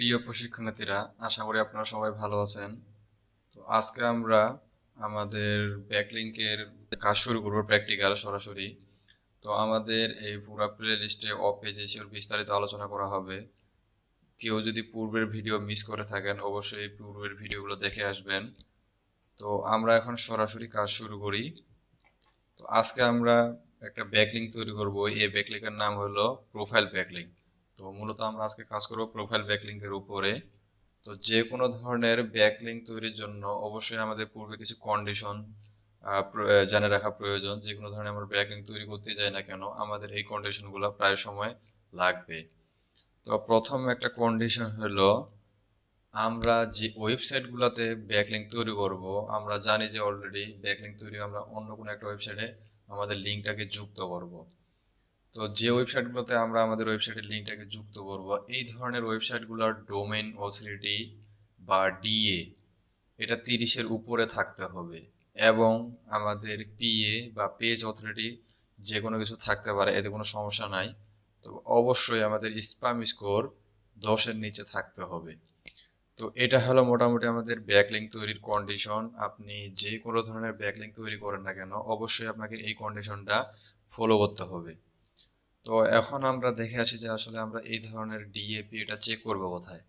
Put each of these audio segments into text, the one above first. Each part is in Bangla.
প্রিয় প্রশিক্ষণার্থীরা, আশা করি আপনারা সবাই ভালো আছেন। তো আজকে আমরা আমাদের ব্যাকলিংকের কাজ শুরু করব প্র্যাকটিক্যাল সরাসরি। তো আমাদের এই পুরো প্লে লিস্টে অফ পেজে বিস্তারিত আলোচনা করা হবে। কেউ যদি পূর্বের ভিডিও মিস করে থাকেন, অবশ্যই পূর্বের ভিডিওগুলো দেখে আসবেন। তো আমরা এখন সরাসরি কাজ শুরু করি। তো আজকে আমরা একটা ব্যাকলিং তৈরি করব। এই ব্যাকলিংয়ের নাম হলো প্রোফাইল ব্যাকলিং। তো মূলত আমরা আজকে কাজ করব প্রোফাইল ব্যাকলিংকের উপরে। তো যে কোনো ধরনের ব্যাকলিং তৈরির জন্য অবশ্যই আমাদের পূর্বে কিছু কন্ডিশন জেনে রাখা প্রয়োজন। যে কোনো ধরনের আমরা ব্যাকলিং তৈরি করতে যাই না কেন, আমাদের এই কন্ডিশনগুলো প্রায় সময় লাগবে। তো প্রথম একটা কন্ডিশন হলো, আমরা যে ওয়েবসাইটগুলোতে ব্যাকলিং তৈরি করব, আমরা জানি যে অলরেডি ব্যাকলিং তৈরি আমরা অন্য কোনো একটা ওয়েবসাইটে আমাদের লিঙ্কটাকে যুক্ত করব। তো যে ওয়েবসাইটগুলোতে আমরা আমাদের ওয়েবসাইটের লিঙ্কটাকে যুক্ত করব, এই ধরনের ওয়েবসাইটগুলোর ডোমেন অথরিটি বা ডিএ এটা তিরিশের উপরে থাকতে হবে এবং আমাদের পিএ বা পেজ অথরিটি যে কোনো কিছু থাকতে পারে, এতে কোনো সমস্যা নাই। তো অবশ্যই আমাদের স্প্যাম স্কোর দশের নিচে থাকতে হবে। তো এটা হলো মোটামুটি আমাদের ব্যাকলিং তৈরির কন্ডিশন আপনি যে কোনো ধরনের ব্যাকলিং তৈরি করেন না কেন, অবশ্যই আপনাকে এই কন্ডিশনটা ফলো করতে হবে। তো এখন আমরা দেখে আসি যে আসলে আমরা এই ধরনের ডিএপি এটা চেক করব কোথায়।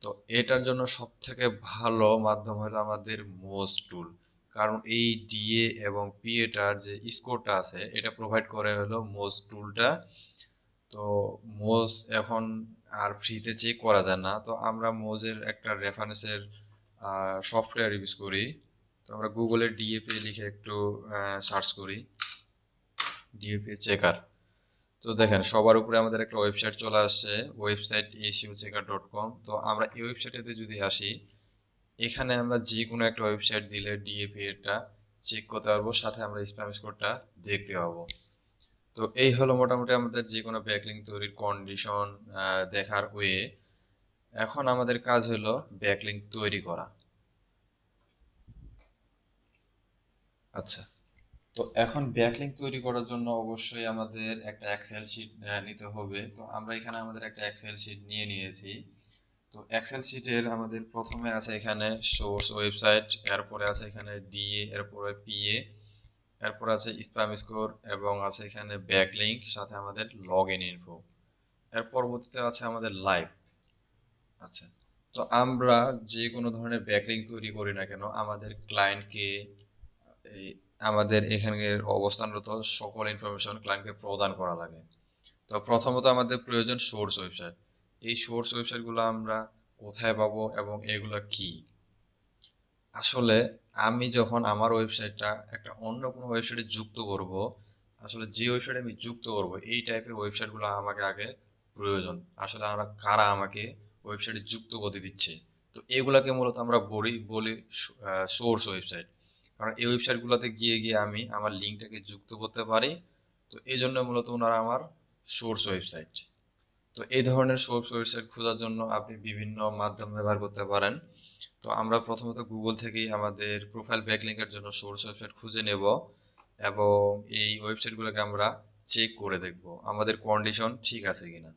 তো এটার জন্য সব থেকে ভালো মাধ্যম হলো আমাদের মোজ টুল। কারণ এই ডিএ এবং পি এটার যে স্কোরটা আছে, এটা প্রোভাইড করে হলো মোজ টুলটা। তো মোজ এখন আর ফ্রিতে চেক করা যায় না। তো আমরা মোজের একটা রেফারেন্সের সফটওয়্যার ইউজ করি। তো আমরা গুগলে ডিএপি লিখে একটু সার্চ করি। ডিএপি চেকার তো দেখেন, সবার উপরে আমাদের একটা ওয়েবসাইট চলে আসছে website SEO checker dot com তো আমরা এই ওয়েবসাইটেতে যদি আসি, এখানে আমরা যে কোনো একটা ওয়েবসাইট দিলে ডিএপি এটা চেক করতে পারব, সাথে আমরা স্প্যাম স্কোরটা দেখতে পাবো। তো এই হলো মোটামুটি আমাদের যে কোনো ব্যাকলিং তৈরির কন্ডিশন দেখার ওয়ে এখন আমাদের কাজ হলো ব্যাকলিং তৈরি করা। আচ্ছা। তো এখন ব্যাকলিং তৈরি করার জন্য অবশ্যই আমাদের একটা এক্সেল শিট নিতে হবে। তো আমরা এখানে আমাদের একটা এক্সেল শিট নিয়ে নিয়েছি। তো এক্সেল শিটের আমাদের প্রথমে আছে এখানে সোর্স ওয়েবসাইট এরপরে আছে এখানে ডিএ এরপরে পিএ এরপর আছে স্প্যাম স্কোর এবং আছে এখানে ব্যাকলিংক সাথে আমাদের লগ ইন ইনফো এর পরবর্তীতে আছে আমাদের লাইভ আচ্ছা তো আমরা যে কোনো ধরনের ব্যাকলিং তৈরি করি না কেন, আমাদের ক্লায়েন্টকে আমাদের এখানের অবস্থানরত সকল ইনফরমেশন ক্লায়েন্টকে প্রদান করা লাগে। তো প্রথমত আমাদের প্রয়োজন সোর্স ওয়েবসাইট এই সোর্স ওয়েবসাইটগুলো আমরা কোথায় পাবো এবং এগুলো কি? আসলে আমি যখন আমার ওয়েবসাইটটা একটা অন্য কোনো ওয়েবসাইটে যুক্ত করব, আসলে যে ওয়েবসাইটে আমি যুক্ত করব, এই টাইপের ওয়েবসাইটগুলো আমাকে আগে প্রয়োজন। আসলে আমরা কারা আমাকে ওয়েবসাইটে যুক্ত করতে দিচ্ছে? তো এগুলাকে মূলত আমরা বলি বলি সোর্স ওয়েবসাইট কারণ এই ওয়েবসাইটগুলোতে গিয়ে গিয়ে আমি আমার লিঙ্কটাকে যুক্ত করতে পারি। তো এই জন্য মূলত ওনারা আমার সোর্স ওয়েবসাইট তো এই ধরনের সোর্স ওয়েবসাইট খোঁজার জন্য আপনি বিভিন্ন মাধ্যম ব্যবহার করতে পারেন। তো আমরা প্রথমত গুগল থেকেই আমাদের প্রোফাইল ব্যাকলিংকের জন্য সোর্স ওয়েবসাইট খুঁজে নেব এবং এই ওয়েবসাইটগুলোকে আমরা চেক করে দেখব, আমাদের কন্ডিশন ঠিক আছে কিনা।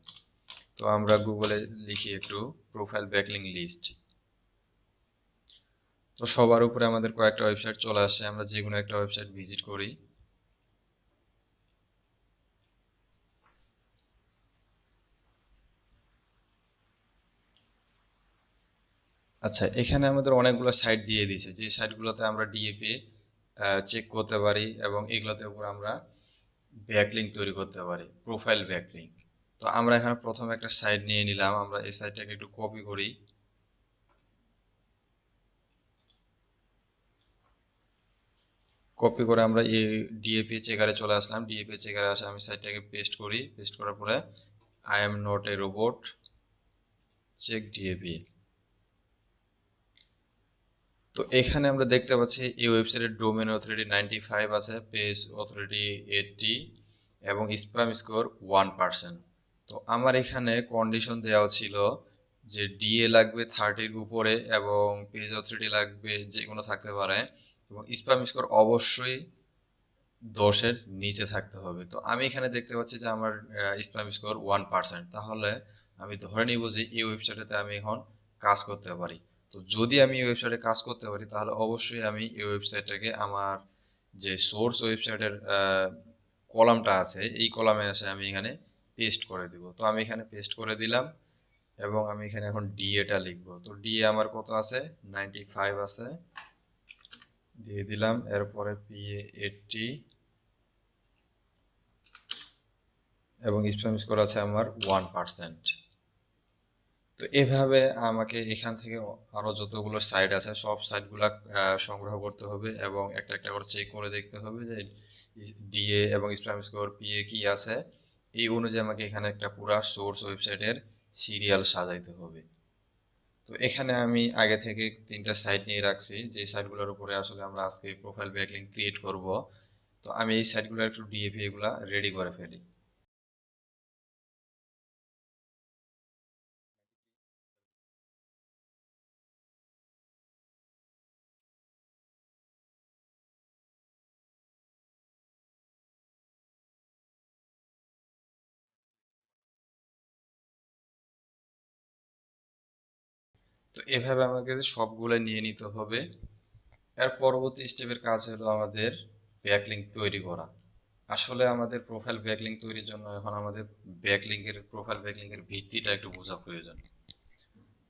তো আমরা গুগলে লিখি একটু প্রোফাইল ব্যাকলিং লিস্ট তো সবার উপরে আমাদের কয়েকটা ওয়েবসাইট চলে আসছে আমরা যে কোনো একটা ওয়েবসাইট ভিজিট করি। আচ্ছা এখানে আমাদের অনেকগুলো সাইট দিয়ে দিয়েছে। যে সাইটগুলোতে আমরা ডিএপি চেক করতে পারি এবং এগুলোতে উপর আমরা ব্যাকলিঙ্ক তৈরি করতে পারি প্রোফাইল ব্যাকলিঙ্ক তো আমরা এখানে প্রথমে একটা সাইট নিয়ে নিলাম, আমরা এই সাইটটাকে একটু কপি করি। কপি করে আমরা এই ডিএপি চেকারে চলে আসলাম। ডিএপি চেকারে আসে আমি সাইটটাকে পেস্ট করি। পেস্ট করার পরে I am not a robot check DAP তো এখানে আমরা দেখতে পাচ্ছি এই ওয়েবসাইটের ডোমেন অথরিটি নাইনটি ফাইভ আছে পেজ অথরিটি এইটটি এবং স্প্যাম স্কোর ওয়ান পার্সেন্ট তো আমার এখানে কন্ডিশন দেওয়া ছিল যে ডিএ লাগবে থার্টির উপরে এবং পেজ অথরিটি লাগবে যে কোনো থাকতে পারে। এবং স্প্যাম স্কোর অবশ্যই দশের নিচে থাকতে হবে। তো আমি এখানে দেখতে পাচ্ছি যে আমার স্প্যাম স্কোর ওয়ান পার্সেন্ট তাহলে আমি ধরে নিব যে এই ওয়েবসাইটে আমি এখন কাজ করতে পারি। তো যদি আমি এই ওয়েবসাইটে কাজ করতে পারি, তাহলে অবশ্যই আমি এই ওয়েবসাইটটাকে আমার যে সোর্স ওয়েবসাইটের কলামটা আছে, এই কলামে এসে আমি এখানে পেস্ট করে দিব। তো আমি এখানে পেস্ট করে দিলাম এবং আমি এখানে এখন ডিএটা লিখব। তো ডিএ আমার কত আছে? নাইনটি ফাইভ আছে। দিয়ে দিলাম। এরপরে পিএ এইটটি এবং স্প্যাম স্কোর আছে আমার ওয়ান পার্সেন্ট তো এভাবে আমাকে এখান থেকে আরও যতগুলো সাইট আছে, সব সাইটগুলো সংগ্রহ করতে হবে এবং একটা একটা করে চেক করে দেখতে হবে যে ডিএ এবং স্প্যাম স্কোর পিএ কি আছে। এই অনুযায়ী আমাকে এখানে একটা পুরা সোর্স ওয়েবসাইটের সিরিয়াল সাজাইতে হবে। তো এখানে আমি আগে থেকে তিনটা সাইট নিয়ে রাখছি। যে সাইটগুলোর উপরে আসলে আমরা আজকে প্রোফাইল ব্যাকলিং ক্রিয়েট করব। তো আমি এই সাইটগুলো একটু ডিএপি এগুলা রেডি করে ফেলি। তো এভাবে আমাকে সবগুলো নিয়ে নিতে হবে। এর পরবর্তী স্টেপের কাজ হলো আমাদের ব্যাকলিংক তৈরি করা। আসলে আমাদের প্রোফাইল ব্যাকলিংক তৈরির জন্য এখন আমাদের ব্যাকলিংকের প্রোফাইল ব্যাকলিংকের ভিত্তিটা একটু বোঝা প্রয়োজন।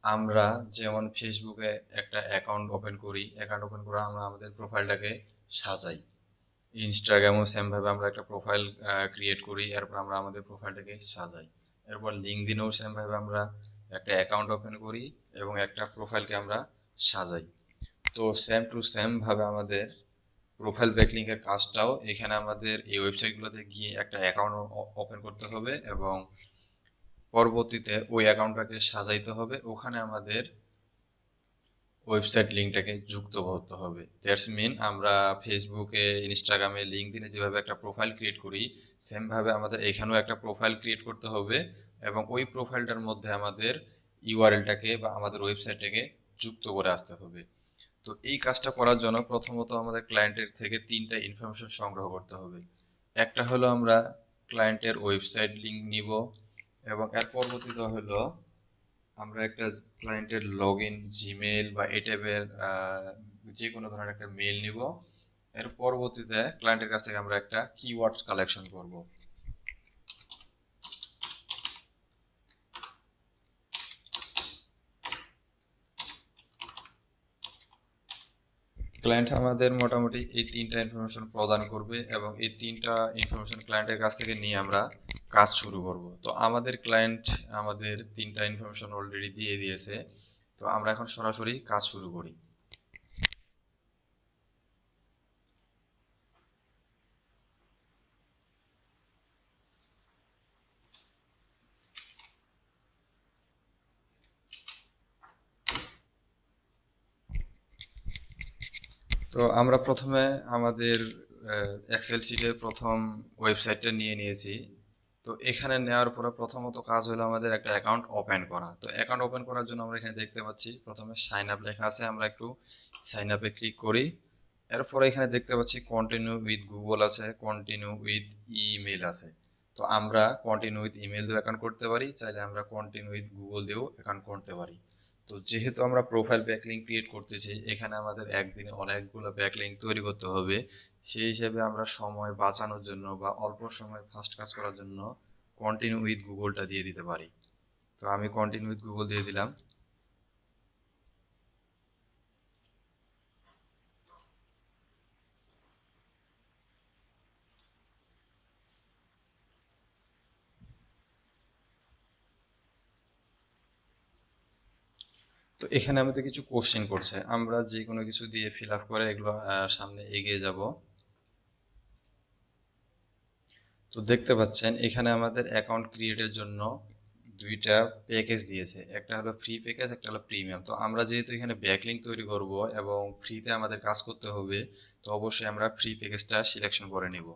আমরা যেমন ফেসবুকে একটা অ্যাকাউন্ট ওপেন করি অ্যাকাউন্ট ওপেন করে আমরা আমাদের প্রোফাইলটাকে সাজাই। ইনস্টাগ্রামও সেমভাবে আমরা একটা প্রোফাইল ক্রিয়েট করি, এরপর আমরা আমাদের প্রোফাইলটাকে সাজাই। এরপর লিঙ্কদিনেও সেমভাবে আমরা একটা অ্যাকাউন্ট ওপেন করি এবং একটা প্রোফাইলকে আমরা সাজাই। তো সেম টু সেম ভাবে আমাদের প্রোফাইল ব্যাকলিংকের কাজটাও এখানে আমাদের এই ওয়েবসাইটগুলোতে গিয়ে একটা অ্যাকাউন্ট ওপেন করতে হবে এবং পরবর্তীতে ওই অ্যাকাউন্টটাকে সাজাইতে হবে। ওখানে আমাদের ওয়েবসাইট লিঙ্কটাকে যুক্ত করতে হবে। দ্যাটস মিন আমরা ফেসবুকে ইনস্টাগ্রামে লিঙ্ক দিনে যেভাবে একটা প্রোফাইল ক্রিয়েট করি সেমভাবে আমাদের এখানেও একটা প্রোফাইল ক্রিয়েট করতে হবে। এবং ওই প্রোফাইলটার মধ্যে আমাদের ইউআরএলটাকে বা আমাদের ওয়েবসাইটটাকে যুক্ত করে আসতে হবে। তো এই কাজটা করার জন্য প্রথমত আমাদের ক্লায়েন্টের থেকে তিনটা ইনফরমেশন সংগ্রহ করতে হবে। একটা হলো আমরা ক্লায়েন্টের ওয়েবসাইট লিঙ্ক নিব এবং এর পরবর্তীতে হলো আমরা একটা ক্লায়েন্টের লগ ইন জিমেল বা এই টাইপের যে কোনো ধরনের একটা মেল নিব। এর পরবর্তীতে ক্লায়েন্টের কাছ থেকে আমরা একটা কিওয়ার্ড কালেকশন করব। ক্লায়েন্ট আমাদের মোটামুটি এই তিনটা ইনফরমেশন প্রদান করবে এবং এই তিনটা ইনফরমেশন ক্লায়েন্টের কাছ থেকে নিয়ে আমরা কাজ শুরু করব। তো আমাদের ক্লায়েন্ট আমাদের তিনটা ইনফরমেশন অলরেডি দিয়ে দিয়েছে। তো আমরা এখন সরাসরি কাজ শুরু করি। তো আমরা প্রথমে আমাদের এক্সেল শিটের প্রথম ওয়েবসাইটটা নিয়ে নিয়েছি। তো এখানে নেওয়ার পরে প্রথমত কাজ হলো আমাদের একটা অ্যাকাউন্ট ওপেন করা। তো অ্যাকাউন্ট ওপেন করার জন্য আমরা এখানে দেখতে পাচ্ছি, প্রথমে সাইন আপ লেখা আছে, আমরা একটু সাইন আপে ক্লিক করি। এরপরে এখানে দেখতে পাচ্ছি কন্টিনিউ উইথ গুগল আছে কন্টিনিউ উইথ ইমেল আছে। তো আমরা কন্টিনিউ উইথ ইমেল দিয়েও অ্যাকাউন্ট করতে পারি, চাইলে আমরা কন্টিনিউ উইথ গুগল দিয়েও অ্যাকাউন্ট করতে পারি। তো যেহেতু আমরা প্রোফাইল ব্যাকলিং ক্রিয়েট করতেছি, এখানে আমাদের একদিনে অনেকগুলো ব্যাকলিং তৈরি করতে হবে। সেই হিসেবে আমরা সময় বাঁচানোর জন্য বা অল্প সময় ফাস্ট কাজ করার জন্য কন্টিনিউ উইথ গুগলটা দিয়ে দিতে পারি। তো আমি কন্টিনিউ উইথ গুগল দিয়ে দিলাম। তো এখানে আমাদের কিছু কোশ্চেন করছে। আমরা যে কোনো কিছু দিয়ে ফিল আপ করে এগুলো সামনে এগিয়ে যাব। তো দেখতে পাচ্ছেন, এখানে আমাদের অ্যাকাউন্ট ক্রিয়েটের জন্য দুইটা প্যাকেজ দিয়েছে। একটা হলো ফ্রি প্যাকেজ একটা হলো প্রিমিয়াম তো আমরা যেহেতু এখানে ব্যাকলিঙ্ক তৈরি করব এবং ফ্রিতে আমাদের কাজ করতে হবে, তো অবশ্যই আমরা ফ্রি প্যাকেজটা সিলেকশন করে নিব।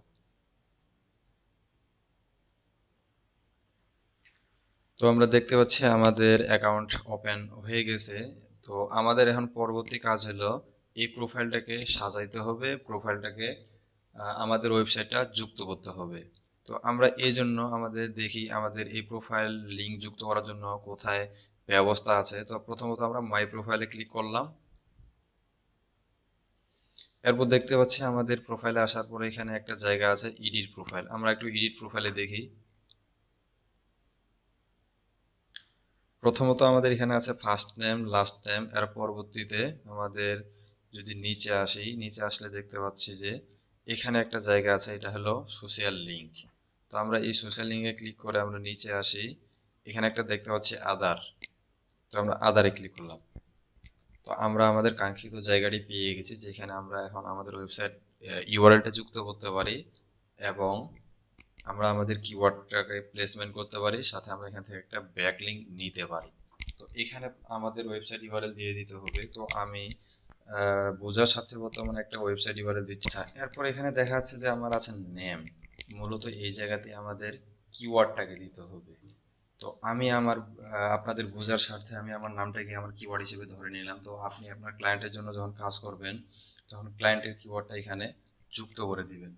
তো আমরা দেখতে পাচ্ছি আমাদের অ্যাকাউন্ট ওপেন হয়ে গেছে। তো আমাদের এখন পরবর্তী কাজ হলো এই প্রোফাইলটাকে সাজাইতে হবে। প্রোফাইলটাকে আমাদের ওয়েবসাইটটা যুক্ত করতে হবে। তো আমরা এই জন্য আমাদের দেখি আমাদের এই প্রোফাইল লিঙ্ক যুক্ত করার জন্য কোথায় ব্যবস্থা আছে। তো প্রথমত আমরা মাই প্রোফাইলে ক্লিক করলাম। এরপর দেখতে পাচ্ছি আমাদের প্রোফাইলে আসার পরে এখানে একটা জায়গা আছে এডিট প্রোফাইল আমরা একটু এডিট প্রোফাইলে দেখি। প্রথমত আমাদের এখানে আছে ফার্স্ট নেম লাস্ট নেম এর পরবর্তীতে আমাদের যদি নিচে আসি, নিচে আসলে দেখতে পাচ্ছি যে এখানে একটা জায়গা আছে, এটা হলো সোশ্যাল লিংক তো আমরা এই সোশ্যাল লিঙ্কে ক্লিক করে আমরা নিচে আসি, এখানে একটা দেখতে পাচ্ছি আদার তো আমরা আদারে ক্লিক করলাম। তো আমরা আমাদের কাঙ্ক্ষিত জায়গাটি পেয়ে গেছি, যেখানে আমরা এখন আমাদের ওয়েবসাইট ইউআরএলটা যুক্ত করতে পারি এবং আমরা আমাদের কিওয়ার্ডটাকে প্লেসমেন্ট করতে পারি, সাথে আমরা এখান থেকে একটা ব্যাকলিংক নিতে পারি। তো এখানে আমাদের ওয়েবসাইট ইউআরএল দিয়ে দিতে হবে। তো আমি বোঝার সাথে বর্তমানে একটা ওয়েবসাইট ইউআরএল দিচ্ছি। এরপর এখানে দেখা যাচ্ছে যে আমার আছে নেম মূলত এই জায়গাতে আমাদের কিওয়ার্ডটাকে দিতে হবে। তো আমি আমার আপনাদের বোঝার স্বার্থে আমি আমার নামটাকে আমার কিওয়ার্ড হিসেবে ধরে নিলাম। তো আপনি আপনার ক্লায়েন্টের জন্য যখন কাজ করবেন, তখন ক্লায়েন্টের কিওয়ার্ডটা এখানে যুক্ত করে দিবেন।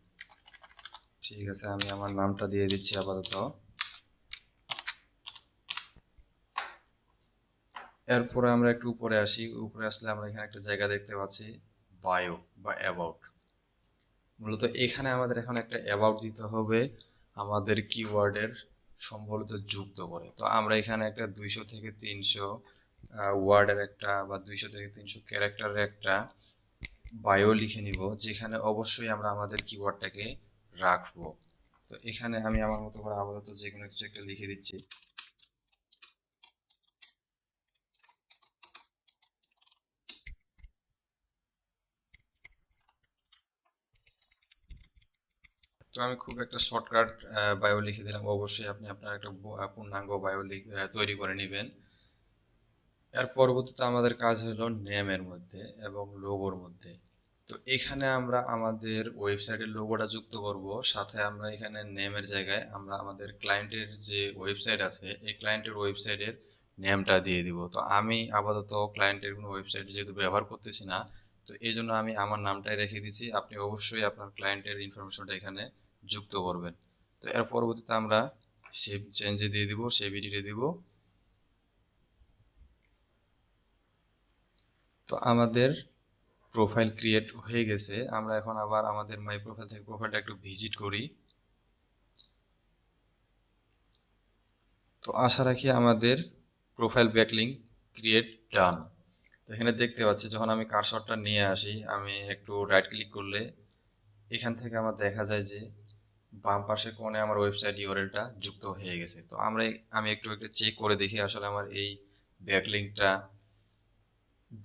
ঠিক আছে, আমি আমার নামটা দিয়ে দিচ্ছি আপাতত। এরপরে আমরা একটু উপরে আসি। উপরে আসলে আমরা এখানে একটা জায়গা দেখতে পাচ্ছি বায়ো বা অ্যাবাউট মূলত এখানে আমাদের এখন একটা অ্যাবাউট দিতে হবে, আমাদের কিওয়ার্ডের সম্বলিত যুক্ত করে। তো আমরা এখানে একটা দুইশো থেকে তিনশো ওয়ার্ডের একটা বা দুইশো থেকে তিনশো ক্যারেক্টারের একটা বায়ো লিখে নিব, যেখানে অবশ্যই আমরা আমাদের কিওয়ার্ডটাকে রাখব। তো এখানে আমি আমার মতো করে আপাতত যে কোনো কিছু একটা লিখে দিচ্ছি। তো আমি খুব একটা শর্টকাট বায়ো লিখে দিলাম। অবশ্যই আপনি আপনার একটা পূর্ণাঙ্গ বায়ো তৈরি করে নেবেন। এর পরবর্তীতে আমাদের কাজ হলো নেমের মধ্যে এবং লোগোর মধ্যে। তো এখানে আমরা আমাদের ওয়েবসাইটের লোগোটা যুক্ত করব। সাথে আমরা এখানে নেমের জায়গায় আমরা আমাদের ক্লায়েন্টের যে ওয়েবসাইট আছে, এই ক্লায়েন্টের ওয়েবসাইটের নেমটা দিয়ে দিব। তো আমি আপাতত ক্লায়েন্টের কোনো ওয়েবসাইট যেহেতু ব্যবহার করতেছি না, তো এই জন্য আমি আমার নামটাই রেখে দিচ্ছি আপনি অবশ্যই আপনার ক্লায়েন্টের ইনফরমেশনটা এখানে যুক্ত করবেন। তো এর পরবর্তীতে আমরা সেভ চেঞ্জে দিয়ে দিব সেভ এডিটে দিব। তো আমাদের প্রোফাইল ক্রিয়েট হয়ে গেছে, আমরা এখন আবার আমাদের মাই প্রোফাইল থেকে প্রোফাইলটা একটু ভিজিট করি। তো আশা রাখি আমাদের প্রোফাইল ব্যাকলিং ক্রিয়েট ডান এখানে দেখতে পাচ্ছি, যখন আমি কারসরটা নিয়ে আসি, আমি একটু রাইট ক্লিক করলে এখান থেকে আমার দেখা যায় যে বাম পাশে কোণে আমার ওয়েবসাইট ইউআরএলটা যুক্ত হয়ে গেছে। তো আমরা আমি একটু একটু চেক করে দেখি আসলে আমার এই ব্যাকলিংকটা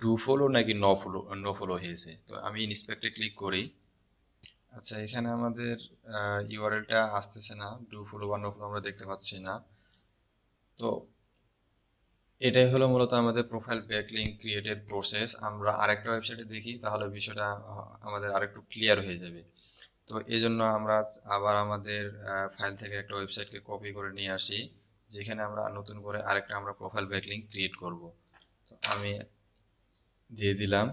ডু ফলো নাকি ন ফলো নো ফলো হয়েছে। তো আমি ইন্সপেক্টে ক্লিক করি। আচ্ছা এখানে আমাদের ইউআরএলটা আসতেছে না। ডু ফলো বা নো ফলো আমরা দেখতে পাচ্ছি না। তো এটাই হলো মূলত আমাদের প্রোফাইল ব্যাকলিং ক্রিয়েটেড প্রসেস আমরা আরেকটা ওয়েবসাইটে দেখি, তাহলে বিষয়টা আমাদের আরেকটু ক্লিয়ার হয়ে যাবে। তো এই জন্য আমরা আবার আমাদের ফাইল থেকে একটা ওয়েবসাইটকে কপি করে নিয়ে আসি, যেখানে আমরা নতুন করে আরেকটা আমরা প্রোফাইল ব্যাকলিং ক্রিয়েট করব। তো আমি দিয়ে দিলাম।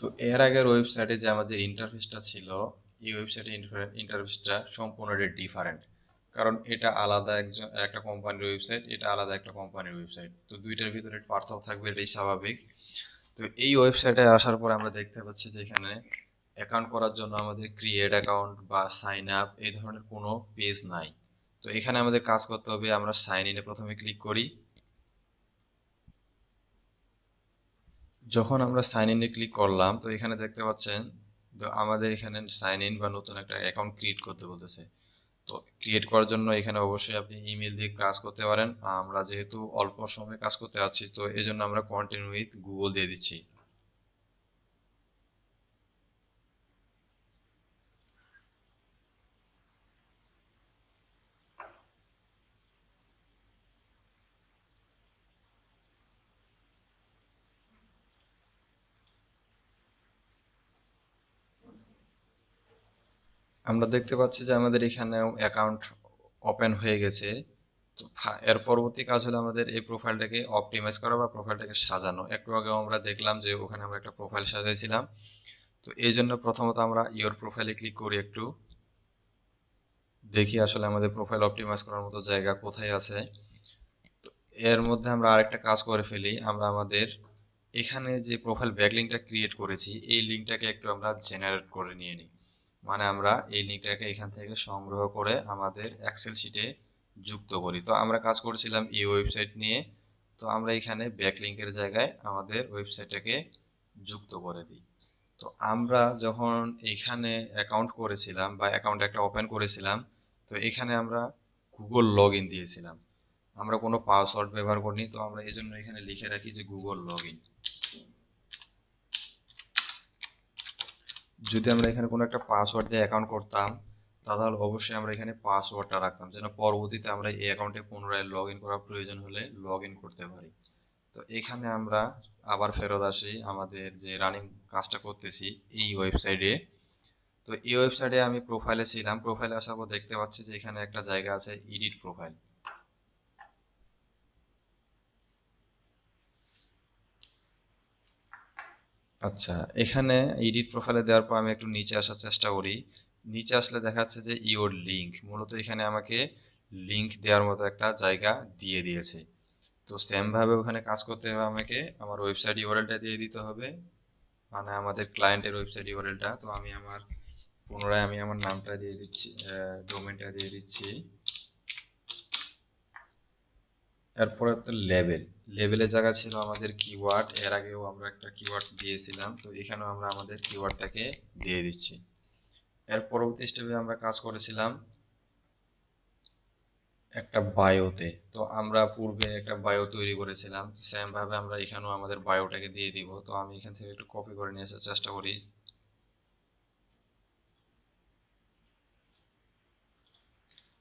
তো এর আগের ওয়েবসাইটে যে আমাদের ইন্টারফেসটা ছিল, এই ওয়েবসাইটের ইন্টারফেসটা সম্পূর্ণ ডিফারেন্ট কারণ এটা আলাদা একজন, একটা কোম্পানির ওয়েবসাইট এটা আলাদা একটা কোম্পানির ওয়েবসাইট তো দুইটার ভিতরে পার্থক্য থাকবে, এটাই স্বাভাবিক। তো এই ওয়েবসাইটে আসার পর আমরা দেখতে পাচ্ছি যে এখানে অ্যাকাউন্ট করার জন্য আমাদের ক্রিয়েট অ্যাকাউন্ট বা সাইন আপ এই ধরনের কোনো পেজ নাই। তো এখানে আমাদের কাজ করতে হবে, আমরা সাইন ইনে প্রথমে ক্লিক করি। যখন আমরা সাইন ইনে ক্লিক করলাম, তো এখানে দেখতে পাচ্ছেন, তো আমাদের এখানে সাইন ইন বা নতুন একটা অ্যাকাউন্ট ক্রিয়েট করতে বলতেছে। তো ক্রিয়েট করার জন্য এখানে অবশ্যই আপনি ইমেল দিয়ে কাজ করতে পারেন। আমরা যেহেতু অল্প সময়ে কাজ করতে যাচ্ছি, তো এই জন্য আমরা কন্টিনিউ উইথ গুগল দিয়ে দিচ্ছি। আমরা দেখতে পাচ্ছি যে আমাদের এখানেও অ্যাকাউন্ট ওপেন হয়ে গেছে। তো এর পরবর্তী কাজ হলো আমাদের এই প্রোফাইলটাকে অপটিমাইজ করা বা প্রোফাইলটাকে সাজানো। একটু আগে আমরা দেখলাম যে ওখানে আমরা একটা প্রোফাইল সাজাইছিলাম। তো এই জন্য প্রথমত আমরা ইওর প্রোফাইলে ক্লিক করি একটু। দেখি আসলে আমাদের প্রোফাইল অপটিমাইজ করার মতো জায়গা কোথায় আছে। তো এর মধ্যে আমরা আরেকটা কাজ করে ফেলি। আমরা আমাদের এখানে যে প্রোফাইল ব্যাকলিংকটা ক্রিয়েট করেছি, এই লিঙ্কটাকে একটু আমরা জেনারেট করে নিয়ে নিই। মানে আমরা এই লিঙ্কটাকে এখান থেকে সংগ্রহ করে আমাদের এক্সেল শিটে যুক্ত করি। তো আমরা কাজ করেছিলাম এই ওয়েবসাইট নিয়ে। তো আমরা এখানে ব্যাকলিংকের জায়গায় আমাদের ওয়েবসাইটটাকে যুক্ত করে দিই। তো আমরা যখন এখানে অ্যাকাউন্ট করেছিলাম বা অ্যাকাউন্ট একটা ওপেন করেছিলাম, তো এখানে আমরা গুগল লগ ইন দিয়েছিলাম। আমরা কোনো পাসওয়ার্ড ব্যবহার করিনি, তো আমরা এই জন্য এখানে লিখে রাখি যে গুগল লগ ইন যদি আমরা এখানে কোনো একটা পাসওয়ার্ড দিয়ে অ্যাকাউন্ট করতাম, তাহলে অবশ্যই আমরা এখানে পাসওয়ার্ডটা রাখতাম। যেন পরবর্তীতে আমরা এই অ্যাকাউন্টে পুনরায় লগ ইন করার প্রয়োজন হলে লগ ইন করতে পারি। তো এখানে আমরা আবার ফেরত আসি আমাদের যে রানিং কাজটা করতেছি এই ওয়েবসাইটে তো এই ওয়েবসাইটে আমি প্রোফাইলে ছিলাম। প্রোফাইলে আসার পর দেখতে পাচ্ছি যে এখানে একটা জায়গা আছে এডিট প্রোফাইল আচ্ছা এখানে এডিট প্রোফাইলে দেওয়ার পর আমি একটু নিচে আসার চেষ্টা করি। নিচে আসলে দেখা যাচ্ছে যে ইওর লিঙ্ক মূলত এখানে আমাকে লিঙ্ক দেওয়ার মতো একটা জায়গা দিয়ে দিয়েছে। তো সেম ভাবে ওখানে কাজ করতে হবে আমাকে, আমার ওয়েবসাইট ইউআরএলটা দিয়ে দিতে হবে। মানে আমাদের ক্লায়েন্টের ওয়েবসাইট ইউআরএলটা তো আমি আমার পুনরায় আমি আমার নামটা দিয়ে দিচ্ছি ডোমেনটা দিয়ে দিচ্ছি। এরপরে লেভেল লেভেলের জায়গা ছিল আমাদের কিওয়ার্ড এর আগেও আমরা একটা কিওয়ার্ড দিয়েছিলাম, তো এখানেও আমরা আমাদের কিওয়ার্ডটাকে দিয়ে দিচ্ছি। এর পরবর্তী স্টেপে আমরা কাজ করেছিলাম একটা বায়োতে তো আমরা পূর্বে একটা বায়ো তৈরি করেছিলাম সেম ভাবে আমরা এখানেও আমাদের বায়োটাকে দিয়ে দিব। তো আমি এখান থেকে একটু কপি করে নিয়ে আসার চেষ্টা করি।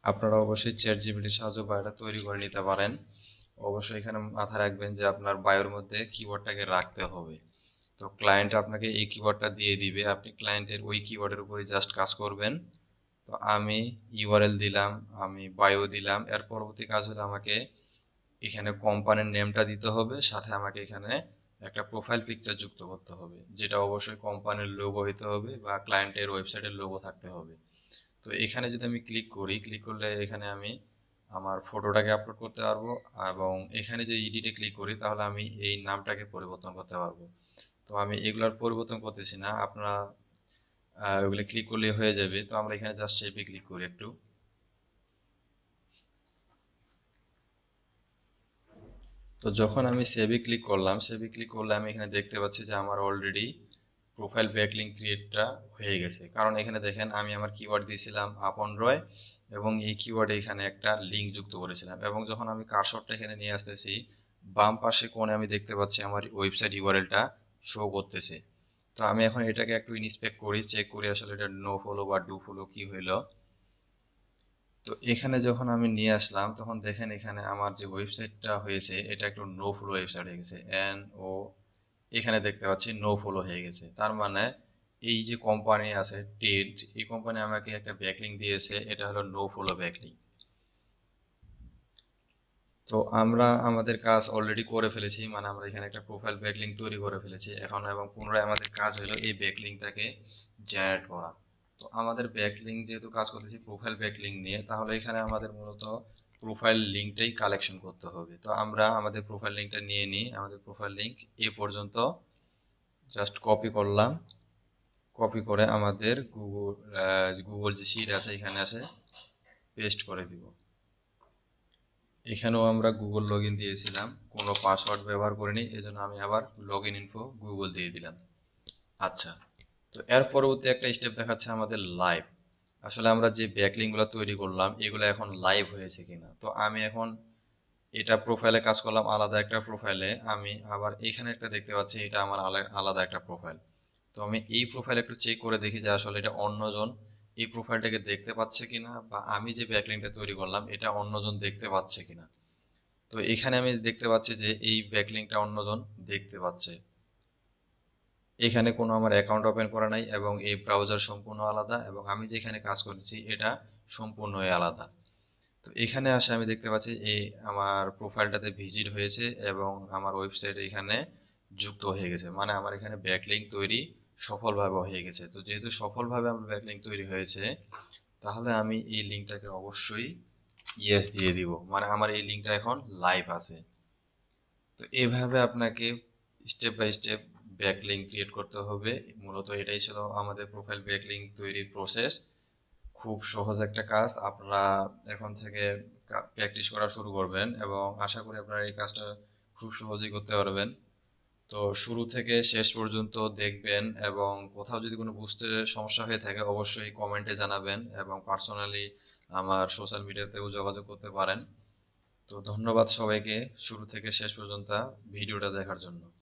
আপনারা অবশ্যই চ্যাট জিপিটির সাহায্যে বায়োটা তৈরি করে নিতে পারেন। অবশ্যই এখানে মাথায় রাখবেন যে আপনার বায়োর মধ্যে কিওয়ার্ডটাকে রাখতে হবে। তো ক্লায়েন্ট আপনাকে এই কিওয়ার্ডটা দিয়ে দিবে। আপনি ক্লায়েন্টের ওই কিওয়ার্ডের উপরে জাস্ট কাজ করবেন। তো আমি ইউআরএল দিলাম, আমি বায়ো দিলাম। এর পরবর্তী কাজ হলো আমাকে এখানে কোম্পানির নেমটা দিতে হবে। সাথে আমাকে এখানে একটা প্রোফাইল পিকচার যুক্ত করতে হবে, যেটা অবশ্যই কোম্পানির লোগো হইতে হবে বা ক্লায়েন্টের ওয়েবসাইটের লোগো থাকতে হবে। তো এখানে যদি আমি ক্লিক করি ক্লিক করলে এখানে আমি আমার ফটোটাকে আপলোড করতে পারব এবং এখানে যদি এডিটে ক্লিক করি, তাহলে আমি এই নামটাকে পরিবর্তন করতে পারব। তো আমি এগুলার পরিবর্তন করতেছি না, আপনারা ওগুলো ক্লিক করলে হয়ে যাবে। তো আমরা এখানে জাস্ট শেপে ক্লিক করি একটু। তো যখন আমি সেভে ক্লিক করলাম সেভে ক্লিক করলে আমি এখানে দেখতে পাচ্ছি যে আমার অলরেডি প্রোফাইল ব্যাকলিং ক্রিয়েটটা হয়ে গেছে। কারণ এখানে দেখেন আমি আমার কিওয়ার্ড দিয়েছিলাম আপন রয় এবং এই কিওয়ার্ডে এখানে একটা লিঙ্ক যুক্ত করেছিলাম এবং যখন আমি কারশটটা এখানে নিয়ে আসতেছি, বাম পাশে কোণে আমি দেখতে পাচ্ছি আমার ওয়েবসাইট ইউআরএলটা শো করতেছে। তো আমি এখন এটাকে একটু ইনস্পেক্ট করি চেক করি আসলে এটা নো ফলো বা ডু ফলো কি হইল। তো এখানে যখন আমি নিয়ে আসলাম, তখন দেখেন এখানে আমার যে ওয়েবসাইটটা হয়েছে, এটা একটু নো ফলো ওয়েবসাইট হয়ে গেছে এন ও এখানে দেখতে পাচ্ছি নো ফলো হয়ে গেছে। তার মানে এই যে কোম্পানি আছে টেড এই কোম্পানি আমাকে একটা ব্যাকলিং দিয়েছে, এটা হলো নো ফলো ব্যাকলিং তো আমরা আমাদের কাজ অলরেডি করে ফেলেছি মানে আমরা এখানে একটা প্রোফাইল ব্যাকলিং তৈরি করে ফেলেছি, এখন এবং পুনরায় আমাদের কাজ হলো এই ব্যাকলিংটাকে জেনারেট করা। তো আমাদের ব্যাকলিং যেহেতু কাজ করতেছি প্রোফাইল ব্যাকলিং নিয়ে, তাহলে এখানে আমাদের মূলত প্রোফাইল লিঙ্কটাই কালেকশন করতে হবে। তো আমরা আমাদের প্রোফাইল লিঙ্কটা নিয়ে নিই, আমাদের প্রোফাইল লিঙ্ক এ পর্যন্ত জাস্ট কপি করলাম। কপি করে আমাদের গুগল গুগল যে শিট আছে, এখানে আছে পেস্ট করে দিব। এখানেও আমরা গুগল লগ দিয়েছিলাম, কোনো পাসওয়ার্ড ব্যবহার করিনি, এজন্য আমি আবার লগ ইন ইনফো গুগল দিয়ে দিলাম। আচ্ছা তো এর পরবর্তী একটা স্টেপ দেখাচ্ছে আমাদের লাইভ আসলে আমরা যে ব্যাকলিংগুলো তৈরি করলাম, এগুলো এখন লাইভ হয়েছে কিনা? তো আমি এখন এটা প্রোফাইলে কাজ করলাম, আলাদা একটা প্রোফাইলে আমি আবার এখানে একটা দেখতে পাচ্ছি, এটা আমার আলাদা একটা প্রোফাইল তো আমি এই প্রোফাইল একটু চেক করে দেখি যে আসলে এটা অন্যজন এই প্রোফাইলটাকে দেখতে পাচ্ছে কিনা বা আমি যে ব্যাকলিংটা তৈরি করলাম, এটা অন্যজন দেখতে পাচ্ছে কিনা। তো এখানে আমি দেখতে পাচ্ছি যে এই ব্যাকলিংটা অন্যজন দেখতে পাচ্ছে। এখানে কোনো আমার অ্যাকাউন্ট ওপেন করা নাই এবং এই ব্রাউজার সম্পূর্ণ আলাদা এবং আমি যেখানে কাজ করছি, এটা সম্পূর্ণই আলাদা। তো এখানে আসে আমি দেখতে পাচ্ছি এই আমার প্রোফাইলটাতে ভিজিট হয়েছে এবং আমার ওয়েবসাইট এখানে যুক্ত হয়ে গেছে। মানে আমার এখানে ব্যাকলিং তৈরি সফলভাবে হয়ে গেছে। তো যেহেতু সফলভাবে আমার ব্যাকলিঙ্ক তৈরি হয়েছে, তাহলে আমি এই লিঙ্কটাকে অবশ্যই ইয়েস দিয়ে দিব। মানে আমার এই লিঙ্কটা এখন লাইভ আছে। তো এইভাবে আপনাকে step by step backlink create করতে হবে। মূলত এটাই ছিল আমাদের প্রোফাইল ব্যাকলিঙ্ক তৈরির প্রসেস খুব সহজ একটা কাজ। আপনারা এখন থেকে প্র্যাকটিস করা শুরু করবেন এবং আশা করি আপনারা এই কাজটা খুব সহজেই করতে পারবেন। তো শুরু থেকে শেষ পর্যন্ত দেখবেন এবং কোথাও যদি কোনো বুঝতে সমস্যা হয়ে থাকে, অবশ্যই কমেন্টে জানাবেন এবং পার্সোনালি আমার সোশ্যাল মিডিয়াতেও যোগাযোগ করতে পারেন। তো ধন্যবাদ সবাইকে, শুরু থেকে শেষ পর্যন্ত ভিডিওটা দেখার জন্য।